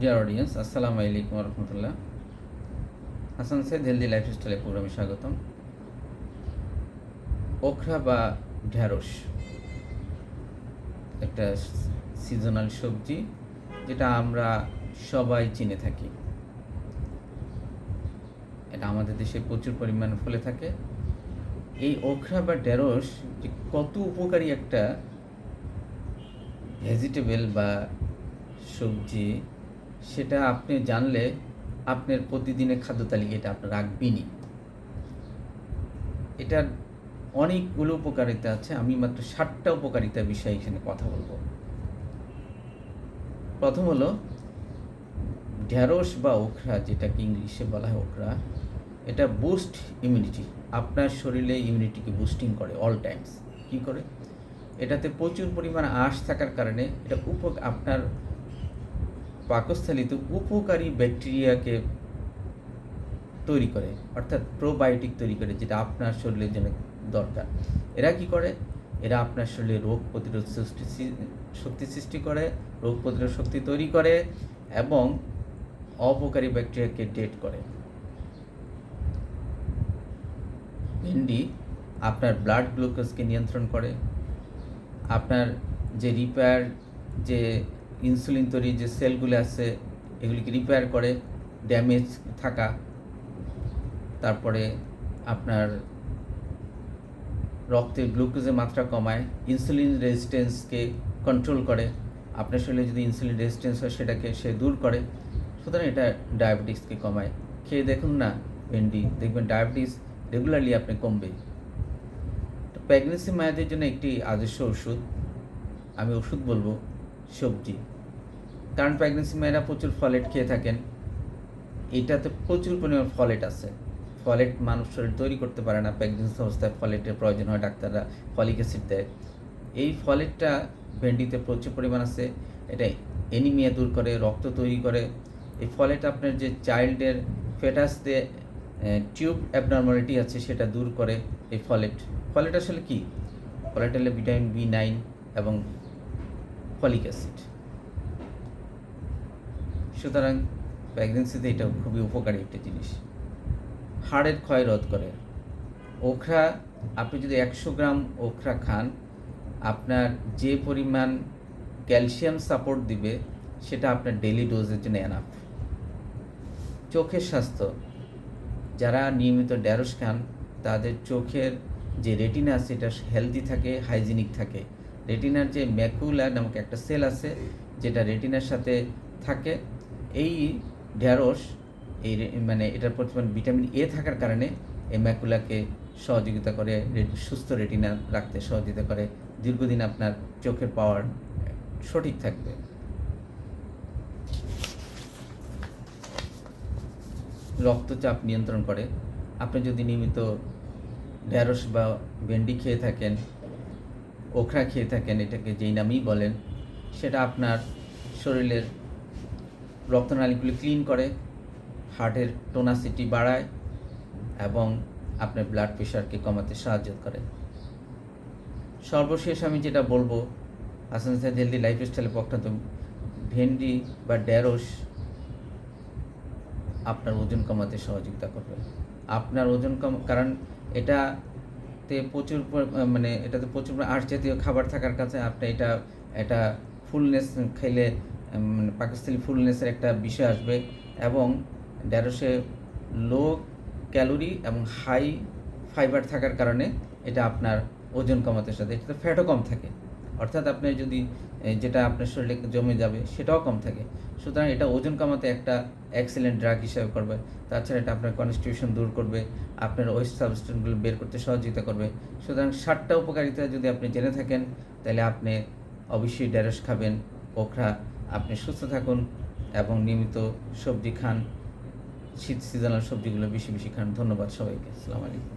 Deer audience আসসালামু আলাইকুম Rahmatullah Hasan Saeed healthy লাইফস্টাইলে প্রোগ্রামে স্বাগতম। ওখরা বা ঢ্যাঁড়স, একটা সিজনাল সবজি যেটা আমরা সবাই চিনে থাকি। এটা আমাদের দেশে প্রচুর পরিমাণে ফলে থাকে। এই ওখরা বা ঢেঁড়স যে কত উপকারী একটা ভেজিটেবল বা সবজি সেটা আপনি জানলে আপনার প্রতিদিনের খাদ্য তালিকা এটা আপনি রাখবেনই। এটার অনেকগুলো উপকারিতা আছে, আমি মাত্র ষাটটা উপকারিতার বিষয়ে এখানে কথা বলব। প্রথম হলো ঢ্যাঁড়স বা ওখরা, যেটাকে ইংলিশে বলা হয় ওখরা, এটা বুস্ট ইমিউনিটি আপনার শরীরে ইমিউনিটিকে বুস্টিং করে অল টাইমস কি করে? এটাতে প্রচুর পরিমাণ আঁশ থাকার কারণে এটা উপ আপনার পাকস্থলিতে উপকারী ব্যাকটেরিয়াকে তৈরি করে, অর্থাৎ প্রোবায়োটিক তৈরি করে, যেটা আপনার শরীরের জন্য দরকার। এরা কি করে? এরা আপনার শরীরে রোগ প্রতিরোধ সৃষ্টি শক্তি সৃষ্টি করে, রোগ প্রতিরোধ শক্তি তৈরি করে এবং অপকারী ব্যাকটেরিয়াকে ডেট করে। ভেন্ডি আপনার ব্লাড গ্লুকোজকে নিয়ন্ত্রণ করে, আপনার যে রিপেয়ার যে ইনসুলিন তৈরি যে সেলগুলো আছে, এগুলিকে রিপেয়ার করে ড্যামেজ থাকা। তারপরে আপনার রক্তের গ্লুকোজের মাত্রা কমায় ইনসুলিন রেজিস্ট্যান্সকে কন্ট্রোল করে। আপনার শরীরে যদি ইনসুলিন রেজিস্ট্যান্স হয়, সেটাকে সে দূর করে। সুতরাং এটা ডায়াবেটিসকে কমায়। খেয়ে দেখুন না, ভেন্ডি। দেখবেন ডায়াবেটিস রেগুলারলি আপনি কমবে। তো প্রেগনেন্সি মায়েদের জন্য একটি আদর্শ ওষুধ। আমি ওষুধ বলব, সবজি। কারণ প্রেগনেন্সি মেয়েরা প্রচুর ফলেট খেয়ে থাকেন। এটাতে প্রচুর পরিমাণ ফলেট আছে। ফলেট মানুষ শরীর তৈরি করতে পারে না প্রেগনেন্সি অবস্থায় ফলেটের প্রয়োজন হয় ডাক্তাররা ফলিক অ্যাসিড দেয়। এই ফলেটটা ভেন্ডিতে প্রচুর পরিমাণ আছে, এটা এনিমিয়া দূর করে, রক্ত তৈরি করে। এই ফলেট আপনার যে চাইল্ডের ফেটাসতে টিউব অ্যাবনর্মালিটি আছে, সেটা দূর করে এই ফলেট ফলেট আসলে কি? ফলেট হলে ভিটামিন বি নাইন এবং ফলিক অ্যাসিড সুতরাং প্রেগনেন্সিতে এটা খুবই উপকারী একটা জিনিস। হাড়ের ক্ষয় রোধ করে। ওখরা, আপনি যদি একশো গ্রাম ওখরা খান, আপনার যে পরিমাণ ক্যালসিয়াম সাপোর্ট দিবে, সেটা আপনার ডেলি ডোজের জন্য এনাফ চোখের স্বাস্থ্য। যারা নিয়মিত ড্যারস খান, তাদের চোখের যে রেটিনা আছে এটা হেলদি থাকে হাইজিনিক থাকে। রেটিনার যে ম্যাকুলা নামক একটা সেল আছে, যেটা রেটিনার সাথে থাকে এই ঢ্যাঁড়স এই মানে এটার পরিমাণ ভিটামিন এ থাকার কারণে এই ম্যাকুলাকে সহযোগিতা করে সুস্থ রেটিনা রাখতে সহযোগিতা করে, দীর্ঘদিন আপনার চোখের পাওয়ার সঠিক থাকবে। রক্তচাপ নিয়ন্ত্রণ করে। আপনি যদি নিয়মিত ঢ্যাঁড়স বা ভেন্ডি খেয়ে থাকেন ওখরা খেয়ে থাকেন, এটাকে যেই নামেই বলেন, সেটা আপনার শরীরের রক্তনালীগুলি ক্লিন করে, হার্টের টোনাসিটি বাড়ায় এবং আপনার ব্লাড প্রেশারকে কমাতে সাহায্য করে। সর্বশেষ আমি যেটা বলব হাসান সাহেদ হেলদি লাইফস্টাইলের পক্ষান্ত ভেন্ডি বা ড্যারস আপনার ওজন কমাতে সহযোগিতা করবে। আপনার ওজন কম, কারণ এটাতে প্রচুর মানে এটাতে প্রচুর আঁশ জাতীয় খাবার থাকার কাছে আপনি এটা এটা ফুলনেস খেলে পাকিস্তানি ফুলনেসের একটা বিষয় আসবে এবং ঢ্যাঁড়সে লো ক্যালোরি এবং হাই ফাইবার থাকার কারণে এটা আপনার ওজন কমাতে সাথে, এটাতে ফ্যাটও কম থাকে। অর্থাৎ আপনি যদি যেটা আপনার শরীরে জমে যাবে সেটাও কম থাকে। সুতরাং এটা ওজন কমাতে একটা এক্সেলেন্ট ড্রাগ হিসাবে করবে। তাছাড়া এটা আপনার কনস্টিটিউশন দূর করবে, আপনার ওয়েস্ট সাবস্টেন্সগুলো বের করতে সহযোগিতা করবে। সুতরাং ষাটটা উপকারিতা যদি আপনি জেনে থাকেন, তাহলে আপনি অবশ্যই ড্যারস খাবেন ওখরা আপনি সুস্থ থাকুন এবং নিয়মিত সবজি খান, শীত সিজনাল সবজিগুলো বেশি বেশি খান। ধন্যবাদ সবাইকে। আসসালামু আলাইকুম।